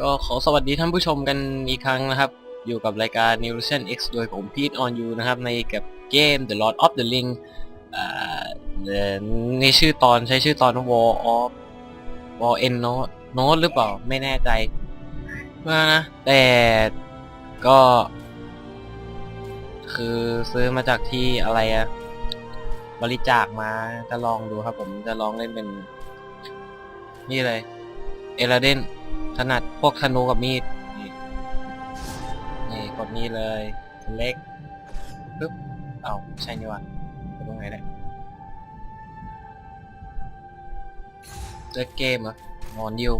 ก็ขอสวัสดีท่านผู้ชมกันอีกครั้งนะครับ อยู่กับรายการ New s i o n X โดยผมพีทออนยูนะครับ ในกับเกม The Lord of the Ring เอ่อในชื่อตอนใช้ชื่อตอน War of War N Note Note หรือเปล่า ไม่แน่ใจมานะ แต่ก็ คือซื้อมาจากที่อะไรอะบริจาคมาจะลองดูครับผมจะลองเล่นเป็น นี่เลย เอลเดนถนัดพวกธนูกับมีด นี่นี่กดนี่เลยเล็กปึ๊บเอาใช่นี่วะกดตรงไหนเนี่ยเจอเกมอะนอนดิว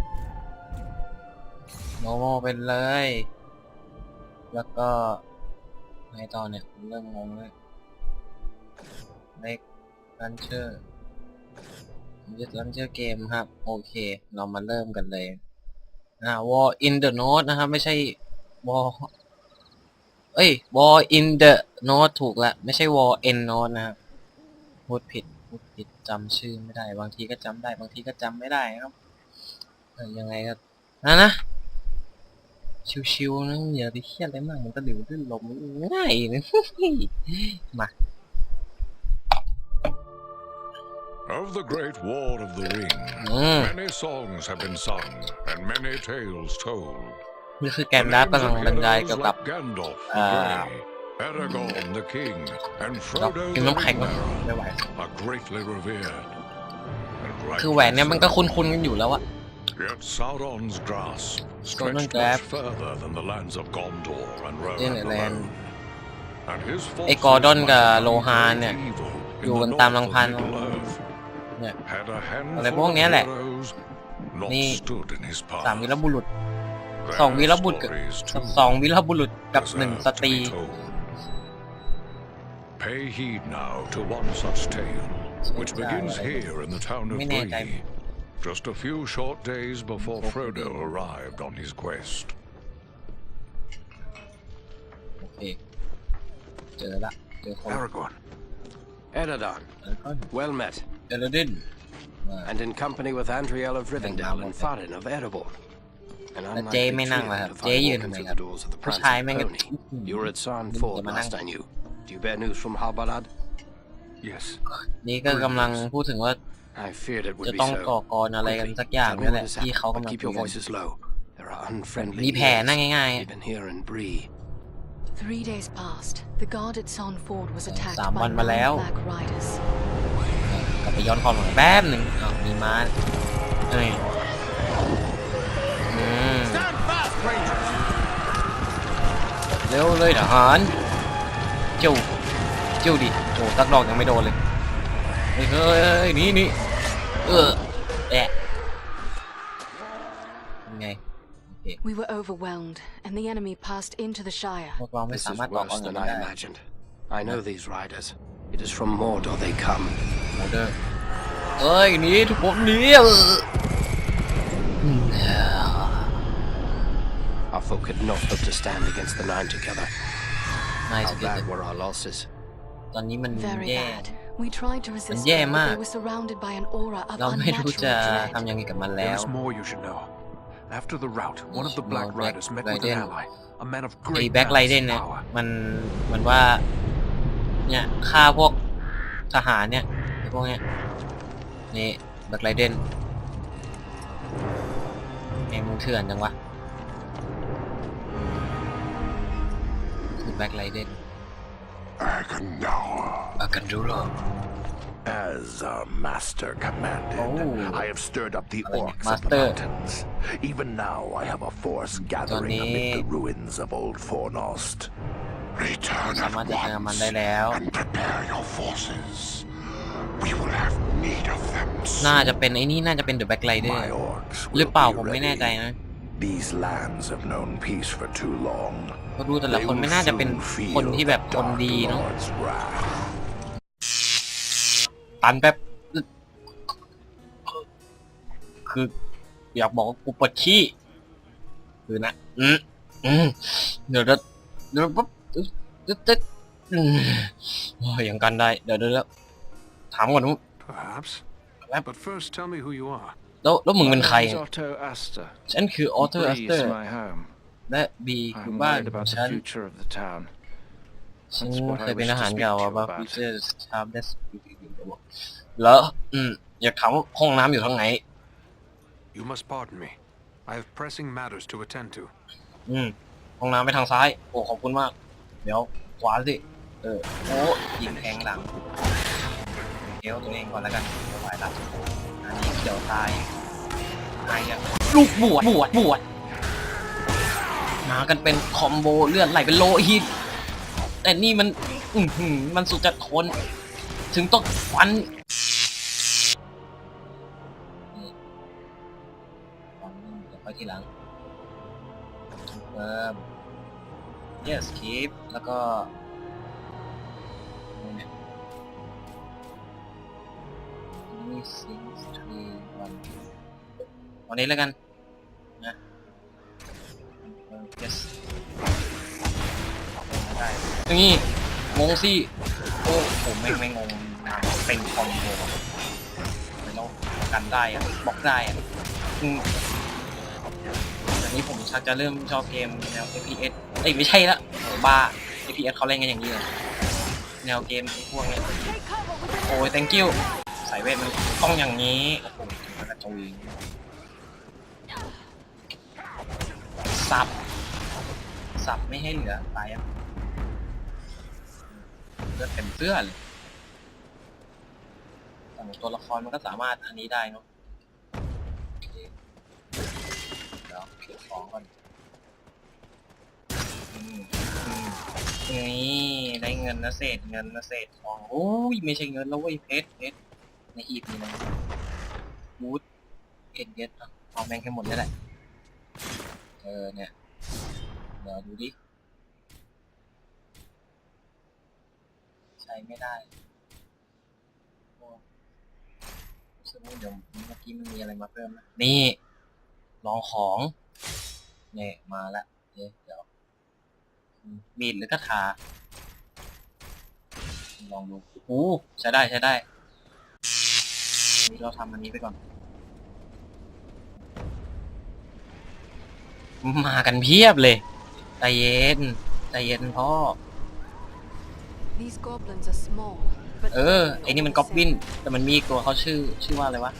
โนโมเป็นเลย แล้วก็ไงต่อเนี่ยเริ่มงงเลยเล็กลันเชอร์ ยึดลันเจอร์เกมครับ โอเค เรามาเริ่มกันเลยอ่า War in the Note นะครับ ไม่ใช่ War เอ้ย War in the Note ถูกแล้วไม่ใช่ War in Note นะครับพูดผิดพูดผิดจำชื่อไม่ได้ บางทีก็จำได้ บางทีก็จำไม่ได้ครับเออยังไงก็นะนะชิวๆนะอย่าไปเครียดอะไรมากมันก็ดื่มลื่นลมง่ายนะมา Of the Great War of the Ring, อืม many songs have been sung and many tales told. นี่คือแก The นดับ names กำลัง of บรรยายเกี่ยว heroes กับ like Gandalf the อ่า Grey, Aragorn the King, and ดอก Frodo กิน the น้ำแข็ง Ring วะ Bearer ไม่ไหว are greatly revered. And คือแหวนเนี่ย rightly มันก็ so. คุ้นๆกันอยู่แล้วอะ Yet Sauron's grasp Sauron stretched grasp. much further than the lands of Gondor and นี่ Rohan แหละแลน alone. And his ไอ้ forces กอร์ดอนกับ might โล be ฮานเนี่ย great evil in อยู่ the กันตาม north ลัง of พัน Middle-earth. เนี่ย Had a อะไรพ handful วก of เนี้ยแหละ heroes not นี่ stood in his สาม path. วีรบุรุษ There สองวีร are บุรุษกับ stories too สองวีรบุรุษกับหนึ่ง deserve ส to ตรี be told. Pay heed now to one such tale, which begins here in the town of ไม่แน่ใจ Bree, just a few short days before Frodo arrived on his quest. โอเค เจอละเจอคน Aragorn. Eredon, แล้วก็ well met, เอลดิน and in company with Andriel of Rivendell Thank and you. Farin of Erebor. An แล้วเจ๊ unlikely ไม่นั่ง trio เลยครับ to เจ๊ find ยืน walking ทำไม through ครับ the doors of the ผู้ Prancing ชายแม่งก็ Pony. You were at Sarn มึง Ford จะมานั่ง last I knew. Do you bear news from Halbarad? Yes. นี่ก็กำลังพูดถึงว่า I feared it จะ would be ต้องก่อ so. กรอะไรกันสักอย่าง Tell me นั่นแห what ละ has ที่เขา happened, กำลั but ง keep คุ your ยกัน voices low. There are unfriendly มีแผน ears, นะง่าย even here in Bree. Three days past, the guard at Son Ford was attacked สาม by วันมาแล้ว nine Black Riders. ๆกลับไปย้อนความหลังแป๊บหนึ่งอ้าวมีม้าเอ้ยอืมเร็วเลยทหารเจ้าเจ้าดิโอ้ตักดอกยังไม่โดนเลยเฮ้ยเฮ้ยเฮ้ยหนี่นี่เออแอะยังไงโอเค We were overwhelmed, and the enemy passed into the Shire. พวกเราไม่ This สา is มารถต่อกร worse กัน than ได้ I imagined. I know these riders. It is from Mordor they come. โมเดอร์เอ้ยหนี่ทุกคนหนี่เออ Our folk had not hoped to stand against the Nine together. นาย How สุดยอด bad were our losses? ตอนนี้มัน Very แย่ bad. We tried to resist, Yeah, them, ma. but they were surrounded by an aura of เราไม่รู้จะ unnatural ทำ dread. ยังไงกับมัน There แล้ว is more you should know. After the rout, one of the No, Black Black Riders met with Raiden. an ally, a man of ไอ้ great แบ็คไลเดน balance เนี่ย and power. มันเหมือนว่า เนี่ยฆ่าพวกทหารเนี่ยไอ้ พวกเนี้ยนี่แบ็คไลเดนแมงมุมเถื่อนจังวะคือแบ็คไลเดน Agandawa. อากันดูโร As our master commanded, Oh. I have stirred up the I like orcs of master. the mountains. Even now, I have a force gathering Johnny. amid the ruins of Old Fornost. Return สามารถ at จัดการกับมัน once ได้แล้ว and prepare your forces. We will have need of them น่า soon. จะเป็นไอ้นี่น่าจะเป็นเดอะแบ็คไลเดอร์ My orcs หรือ will เปล่า be ผมไม่แน่ใจ ready. นะ These lands have known peace for too long. เพราะดูแต่ละ They คน will ไม่น่าจะเป็น soon feel คนที่แบบ the คน Dark ดีเนาะ Lord's wrath. ตันแป๊บ คือ อยากบอกว่ากูปวดขี้ คือนะ อืมอืมเดี๋ยวเดี๋ยวเดี๋ยวปั๊บเดี๋ยวเดี๋ยวเดี๋ยวอืมโอ้ยยังกันได้ เดี๋ยวเดี๋ยวเดี๋ยว ถามก่อนว่า Perhaps. Yep. But first, tell me who you are. แล้วแล้วมึงเป็นใคร My name is Otto Astor. ฉันคือออเทอร์ B อัสเตอ is ร์ my home. และบีคือ I'm บ้าน worried ของ about ฉัน the future of the town. ฉัน That's what I เคยเป็น wish ท to หาร speak เก่า to you อะบา about. ฟิเจอร์ชาร์เดสแล้วอืมอยากถามว่าห้องน้ำอยู่ทางไหน You must pardon me. I have pressing matters to attend to. อืมห้องน้ำไปทางซ้าย โอ้ขอบคุณมาก เดี๋ยวขวาสิ เออ โอ้ยิงแทงหลัง เอวตัวเองก่อนแล้วกันไม่ไหวละอันนี้เขียวตายตายอะลูกบวชบวชบวชมากันเป็นคอมโบเลือดไหลเป็นโลหิตแต่นี่มันอือหือมันสุดจะทน ถึงต้องฟันนี่ฟันนี่เดี๋ยวค่อยทีหลังเพิ่ม yes keep แล้วก็นี่เนี่ย six three one วันนี้แล้วกันนะเออ yes ได้นี่งงสิโอ้ผมไม่ไม่งงนะเป็นคอมโบแล้วกันได้อะบล็อกได้อะอืมอันนี้ผมชักจะเริ่มชอบเกมแนว FPS เอ้ยไม่ใช่ละบ้า FPS เขาเล่นกันอย่างนี้เลยแนวเกมพวกเนี้ยโอ้ย thank you ายเวทมันต้องอย่างนี้โอ้โหมันกระจุยสับ สับไม่ให้เหลือตายอะเลือดเต็มเสื้อเลยแต่ตัวละครมันก็สามารถอันนี้ได้เนาะเดี๋ยวเก็บของก่อนอืมอืมนี่ได้เงินนะเศษเงินนะเศษทองโอ้ยไม่ใช่เงินแล้วเว้ยเพชรเพชร ในหีบนี่นะวูดเอ็นเกตเอาแมงให้หมดนี่แหละ เออเนี่ยเดี๋ยวดูดิ ใช้ไม่ได้โอ้สึกว่าเดี๋ยวเมื่อกี้มันมีอะไรมาเพิ่มนะนี่ลองของเนี่ยมาแล้วเดี๋ยวมีดหรือกระทาลองดูโอ้ใช้ได้ใช้ได้ นี่เราทำอันนี้ไปก่อน มากันเพียบเลยใจเย็นใจเย็นพ่อ These goblins are small, but เออ ไอ้นี่มันก๊อบบิน แต่มันมีอีกตัวเขาชื่อ ชื่อว่าอะไรวะ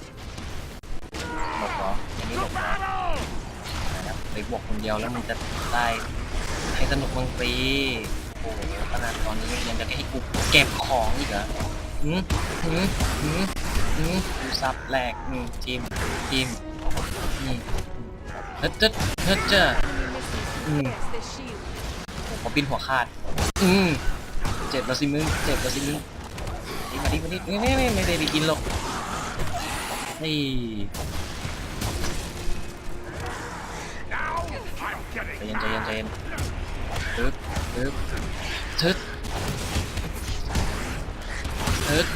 หลบเหรอไอ้นี่หลบเหรอนะครับไปบวกคนเดียวแล้วมันจะได้ให้สนุกมังฟรีโอ้โหขนาดตอนนี้ยังจะให้กูเก็บของอีกเหรอหืมหืมหืม หืมกูซับแรกอืมทีมทีมอืมเฮ้ยเจ๊เฮ้ยเจ๊ enemy misses Mm. gets their shield. ผมปิ้นหัวขาด อืมเจ็บแล้วสิมึงเจ็บแล้วสิมึงนี่มาดิมาดิไม่ไม่ไม่ไม่ได้ไปกินหรอกนี่ใจเย็นใจเย็นใจเย็นตึ๊บตึ๊บทึดทึด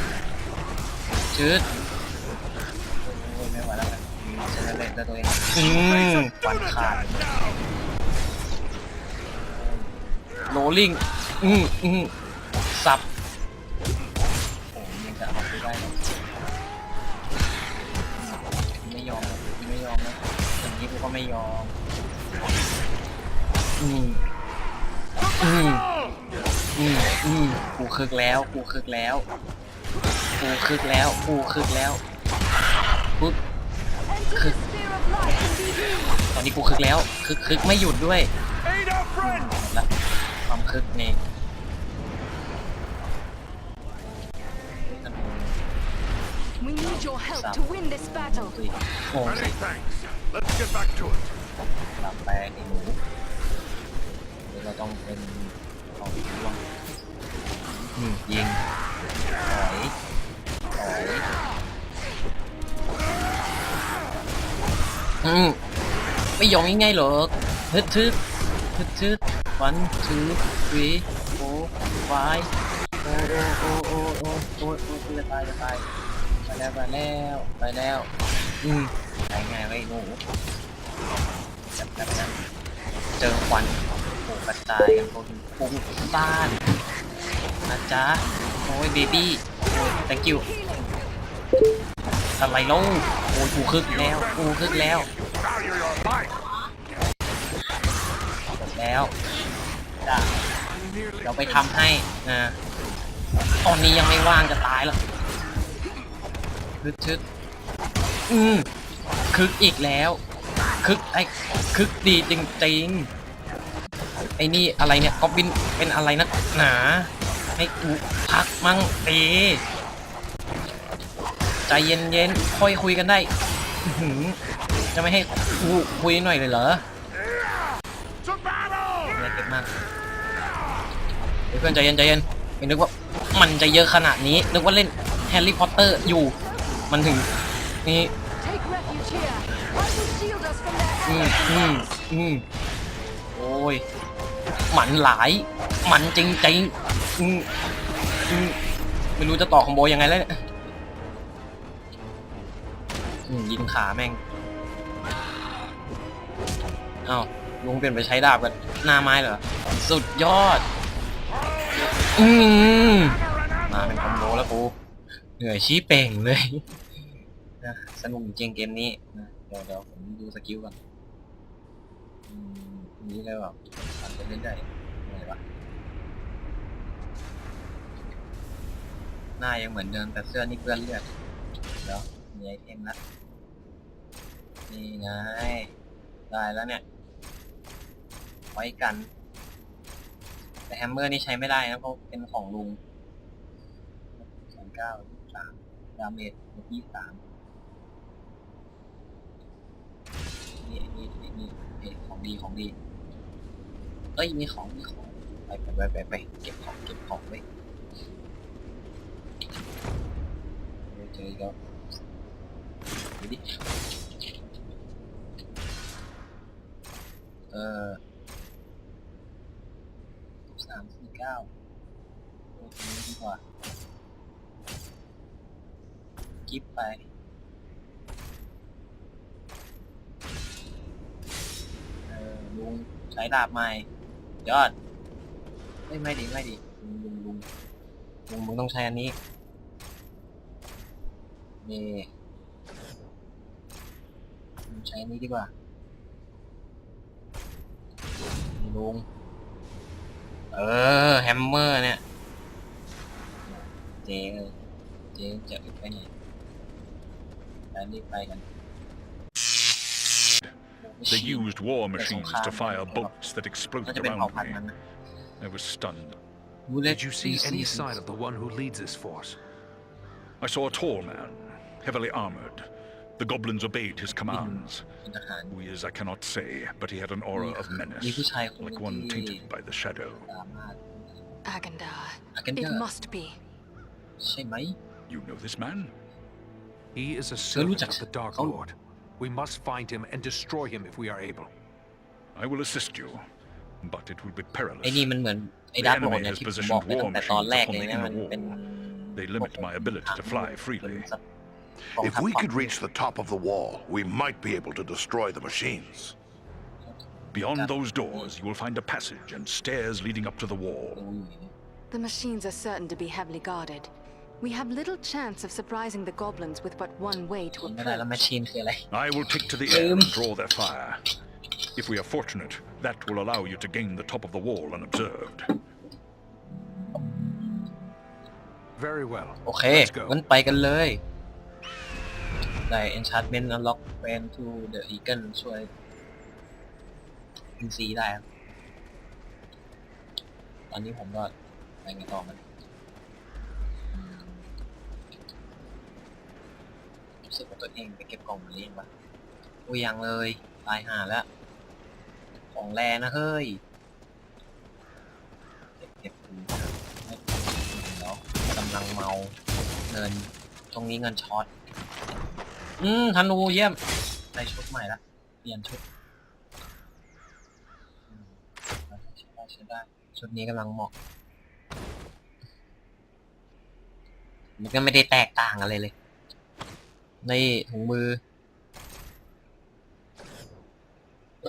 ชืดโอ้ยไม่ไหวแล้วนะเซนเลตแล้วตัวเองอืมฟันขาดโรลลิงอืมอืมสับโอ้ยยังจะเอาไปได้เหรอไม่ยอมไม่ยอมนะอย่างนี้กูก็ไม่ยอมอืมอืมอืมอืมกูคึกแล้วกูคึกแล้ว กูคึกแล้วกูคึกแล้วปุ๊บคึกตอนนี้กูคึกแล้วคึกคึกไม่หยุดด้วยแล้วความคึกนี่ We need your help to win this battle. สิงงสิ Many thanks. Let's get back to it. ลำแปลงไอ้หนูเดี๋ยวเราต้องเป็นของร่วงอืมยิงถอยถ อืมไม่ยอมง่ายๆหรอกฮึดทึดฮึดทึด one two three four five โอ้โอ้โอ้โอ้โอ้โอ้โอ้จะตายจะตายไปแล้วไปแล้วไปแล้วอืมไปง่ายไว้หนูจับจับจับเจอควันโอ้กระจายกันโดนปุ้งต้านนะจ๊ะ โอ้ยเบบี้โอ้ย thank you อะไรแล้วโอ้ยกูคึกแล้วกูคึกแล้ว แล้วจ้ะเดี๋ยวไปทำให้นะตอนนี้ยังไม่ว่างจะตายแล้วคึกชึดอืมคึกอีกแล้ว คึกไอ้คึกดีจริงๆไอ้นี่อะไรเนี่ยก็บินเป็นอะไรนักหนา ให้กูพักมั่งเอใจเย็นๆ ค่อยคุยกันได้ จะไม่ให้กูคุยหน่อยเลยเหรอ To battle! อะไรเก็บมากเพื่อนใจเย็นใจเย็นไม่นึกว่ามันจะเยอะขนาดนี้ นึกว่าเล่นแฮร์รี่พอตเตอร์อยู่ มันถึงนี่อืมอืมอืมโอ้ยหมันหลายหมันจริงจริงๆ อืมอืมไม่รู้จะต่อคอมโบยังไงแล้วเนี่ยอืมยิงขาแม่งเอ้าลุงเปลี่ยนไปใช้ดาบกับหน้าไม้เหรอ สุดยอด อืมมาเป็นคอมโบแล้วกู เหนื่อยชี้เป่งเลยนะสนุกจริงเกมนี้นะเดี๋ยวเดี๋ยวผมดูสกิลก่อน อืมอันนี้เลยแบบทำไปเรื่อยๆอะไรวะ หน้ายังเหมือนเดิมแต่เสื้อนี่เปื้อนเลือดเดี๋ยวมีไอเทมละนี่ไงได้แล้วเนี่ยไว้กัน แต่แฮมเมอร์นี่ใช้ไม่ได้นะเพราะเป็นของลุงสองเก้าสามดาเมจยี่สามนี่นี่นี่นี่ของดีของดีเอ้ยมีของมีของไปไปไปไปไปเก็บของเก็บของไว้ เดี๋ยวเจออีกแล้วดูดิเออสามสี่เก้าโอ้ตรงนี้ดีกว่ากิฟไปเออลุงใช้ดาบใหม่ยอดไม่ไม่ดีไม่ดีลุงลุงลุงลุงมึงต้องใช้อันนี้ นี่ลุงใช้อันนี้ดีกว่า ลุง เออ แฮมเมอร์เนี่ย เจ๊เลยเจ๊จะอึดไปไหนไปรีบไปกัน They used war machines to fire bolts that น่า exploded จะเป็น around เผ่าพันธุ์ me. มันนะ I was stunned. Did you see any sign of the one who leads this force? I saw a tall man, heavily armored. The goblins obeyed his commands. เป็นทหาร Who he is, I cannot say, but he had an aura of มี menace, ผู้ชายคนหนึง like one ที่ tainted by the shadow. สามารถ Agandar. Agandar. It must be. ใช่ไหม You know this man? He is a Hello, servant of Jackson. the Dark Oh. Lord. We must find him and destroy him if we are able. I will assist you, but it will be ไอ้ perilous. นี่มันเหมือนไอ้ The ดาร์กโหล enemy ดเนี่ย has ที่ผม positioned บอกไปตั้งแต่ war ตอนแรก machines เลยนะ upon มัน the inner เป็น They limit my ability to fly freely. If we could reach the top of the wall, we might be able to destroy the machines. Beyond those doors, you will find a passage and stairs leading up to the wall. The machines are certain to be heavily guarded. We have little chance of surprising the goblins with but one way to ไม่ได้แล้วแมช approach. ชีนคืออะไร I will take to the air and draw their fire. If we are fortunate, that will allow you to gain the top of the wall unobserved. Very well. โอเค Let's go. งั้นไปกันเลย ได้ enchantment unlock friend to the eagle ช่วยอินซีได้ครับ ตอนนี้ผมก็ไปไงต่อมันรู้สึกว่าตัวเองไปเก็บกล่องมาเล่นปะโอ้ยยังเลย ตายห่าแล้ว ของแรนะเฮ้ย เก็บเก็บแล้วกำลังเมาเงิน ตรงนี้เงินช็อต อืมธนูเยี่ยมได้ชุดใหม่ละเปลี่ยนชุดอืมใช้ได้ใช้ได้ชุดนี้กำลังเหมาะมันก็ไม่ได้แตกต่างอะไรเลยนี่ถุงมือ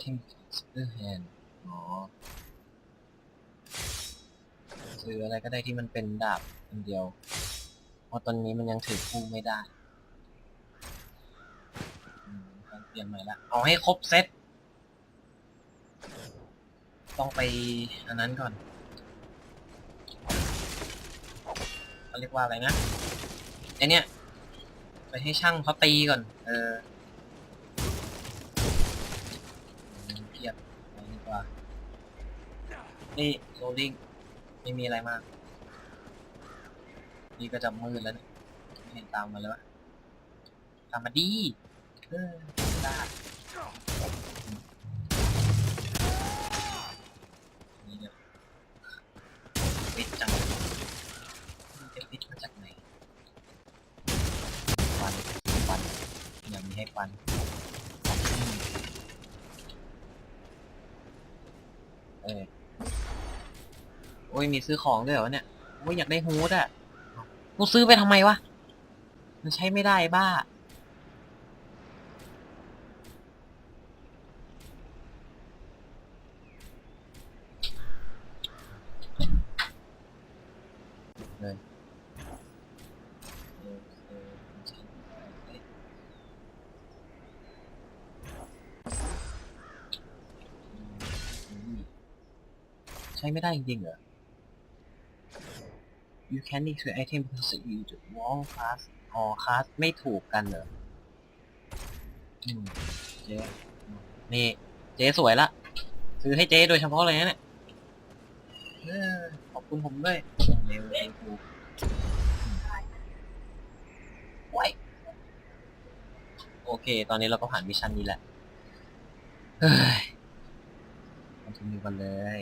ทิมสเปอร์แฮนอ๋อซื้ออะไรก็ได้ที่มันเป็นดาบอันเดียวเพราะตอนนี้มันยังถือคู่ไม่ได้ เปลี่ยนใหม่ละเอาให้ครบเซตต้องไปอันนั้นก่อนเขาเรียกว่าอะไรนะไอเนี้ยไปให้ช่างเขาตีก่อน เออเทียบไปดีกว่า นี่โรลลิ่งไม่มีอะไรมาก นี่ก็จะมืดแล้วเนี่ยไม่เห็นตามมาเลยวะตามมาดี เออ ได้นี่เดียวปิดจังมันจะปิดมาจากไหนฟันฟันย่างนี้ให้ฟันเออโอ้ยมีซื้อของด้วยเหรอเนี่ยโอ้ยอยากได้ฮูดอะกูซื้อไปทำไมวะ มันใช้ไม่ได้บ้า เลยเออเออมันใช้ไม่ได้เอ๊ะอืมใช้ไม่ได้จริงๆเหรอ you can declare item because you the wall class or class ไม่ถูกกันเหรออืมเจ๊นี่ เจ๊สวยละ ซื้อให้เจ๊โดยเฉพาะเลยนะเนี่ยขอบคุณผมด้วยเร็วเองกูไว้โอเค ตอนนี้เราก็ผ่านมิชชั่นนี้แหละ เฮ้ยมาถึงนี้กันเลย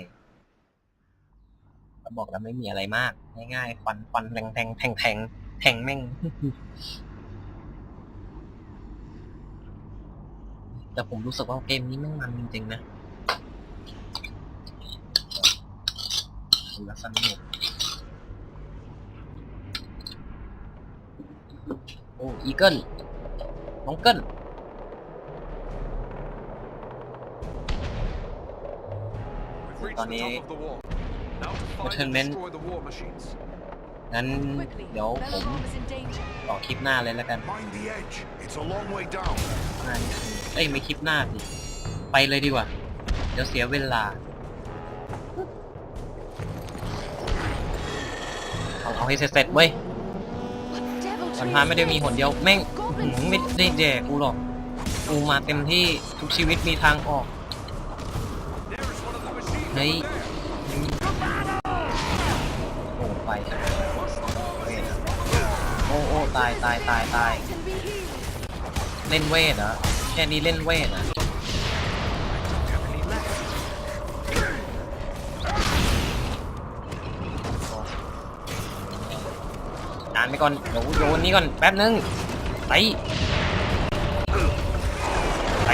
บอกแล้วไม่มีอะไรมาก ง่ายๆฟันฟันแทงแทงแทงแทงแทงแม่งแต่ผมรู้สึกว่าเกมนี้แม่งมันจริงๆนะล้วสนุกโอ้อีเกิลน้องเกิล We've reached Tony. the top of the wall. Now to find and Gentlemen. destroy the war machines. งั้น Quickly, เดี๋ยวผม Belmont is in danger. ต่อคลิปหน้าเลยแล้วกัน Mind the edge. It's a long way down. หน้านี่คือเอ้ยไม่คลิปหน้าสิไปเลยดีกว่า เดี๋ยวเสียเวลา เอาเอาให้เสร็จๆเว้ย What devil สันพานไม่ได้มีหนเดียวแม่งหืมไม่ได้แดกกูหรอกกูมาเต็มที่ทุกชีวิตมีทางออก There's one of the machines เฮ้ย ไปเวทโอ้โอ้ตายตายตายตายเล่นเวทเหรอแค่นี้เล่นเวทเหรอะอ่านไปก่อนเดี๋ยวโยนนี้ก่อนแป๊บนึงไปไป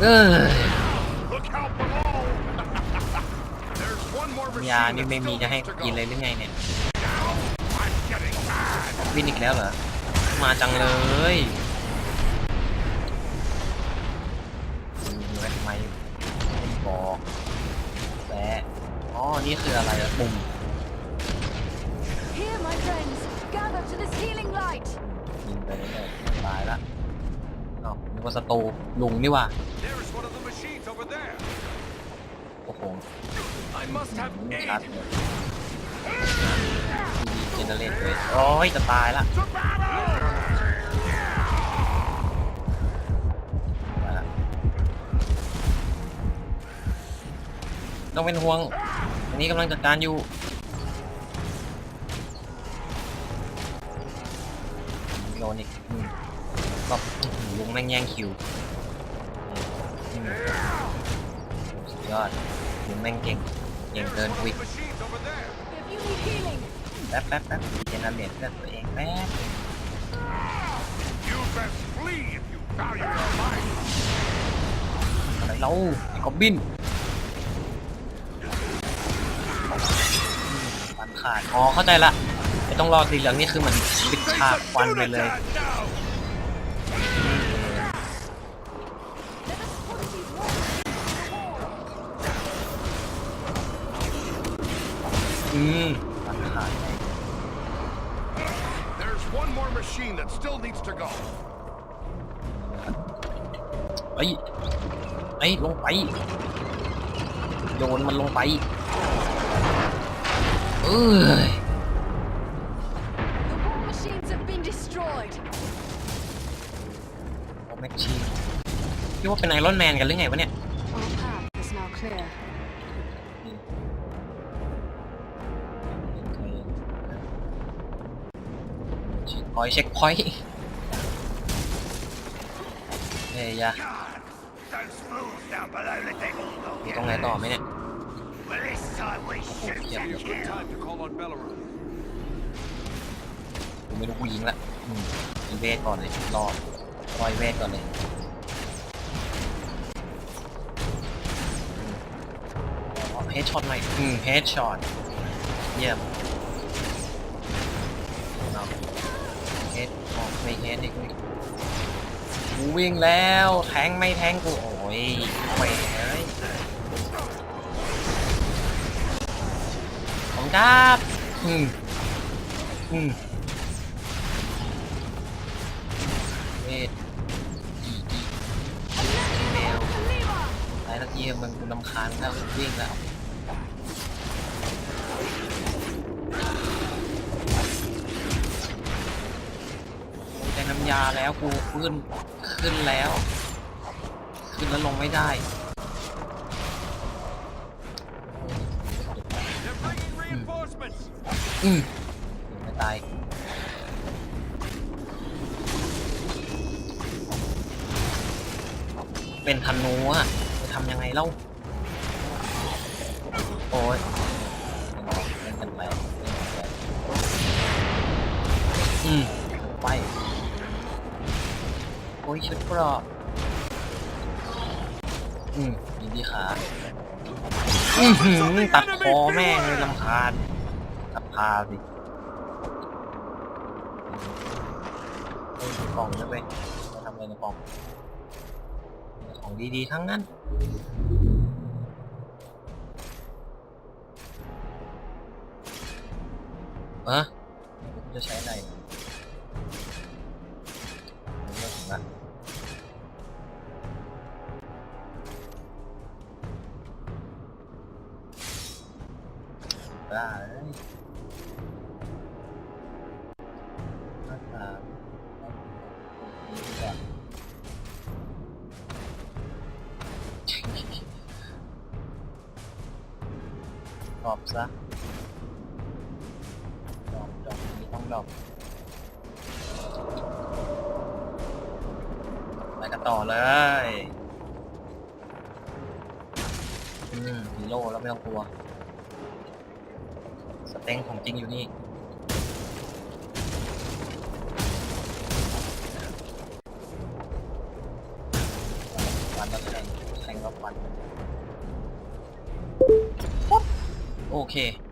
เออ ยานี่ that ไม่มี still จะให้ needs to กิน go. เลยหรือไงเนี่ย I'm getting mad. วินอีกแล้วเหรอ มาจังเลยดูไว้ทำไมไม่บอกแปะอ๋อ นี่คืออะไรอะปุ่ม Here, my friends, gather to this healing light. ยิงไปเรื่อยๆตายละอ้าวนึกว่าศัตรูลุงนี่หว่า There's one of the machines over there. โอ้โห I must have ชัด aid. เลยทีวีเจเนเรตเลยโอ้ยจะตายละตายละต้องเป็นห่วง อันนี้กำลังจัดการอยู่ โดนอีกอืมก็อื้อหือลุงแม่งแย่งคิวอืมสุด ยอดลุงแม่งเก่งเก่งเกินวิ of the machines over there. If you need healing, แป๊บแป๊บแป๊บเจนเรตเลือดตัวเองแป๊บอะไรเราไอ้กอบบินฟันขาดอ๋อเข้าใจละไม่ต้องรอสีเหลืองนี่คือเหมือนปิดฉากควันไปเลย อืมฟันขาด There's one more machine that still needs to go. ไอ้ยไอ้ยลงไปโยนมันลงไปเอ้ย The war machines have been destroyed. โอ้แม็กชีนคิดว่าเป็นไอรอนแมนกันหรือไงวะเนี่ย อยเช็คพอยต์เฮ้ยยะมีตรงไหนต่อไหมเนี่ยโอ้โหเทียบ It's good time to call on Bellerin. กูไม่รู้กูยิงละอืมอีเวทก่อนเลยรอรอยเวทก่อนเลยเฮดช็อตหน่อยอืมเฮดช็อตเยี่ยม ไม่เฮดอีกกูวิ่งแล้ว แทงไม่แทงกูโอ้ยเว้ยของครับ อืมอืม้ำยาแล้วกูขึ้นขึ้นแล้ว ขึ้นแล้วลงไม่ได้อืมไม่ตายเป็นธนูอะจะทำยังไงเล่า โอ้ย รอบ อืมยิงที่ขาอือหือตัดคอแม่งเลยลำคาญตัดพาสิเฮ้ยกล่องนะเว้ยมาทำอะไรในกล่อง ของดีๆทั้งนั้นเออกูจะใช้อะไร ซะดอกดอกต้องดอกไปกันต่อเลยอืมฮีโร่แล้วไม่ต้องกลัว สเต็งของจริงอยู่นี่ เค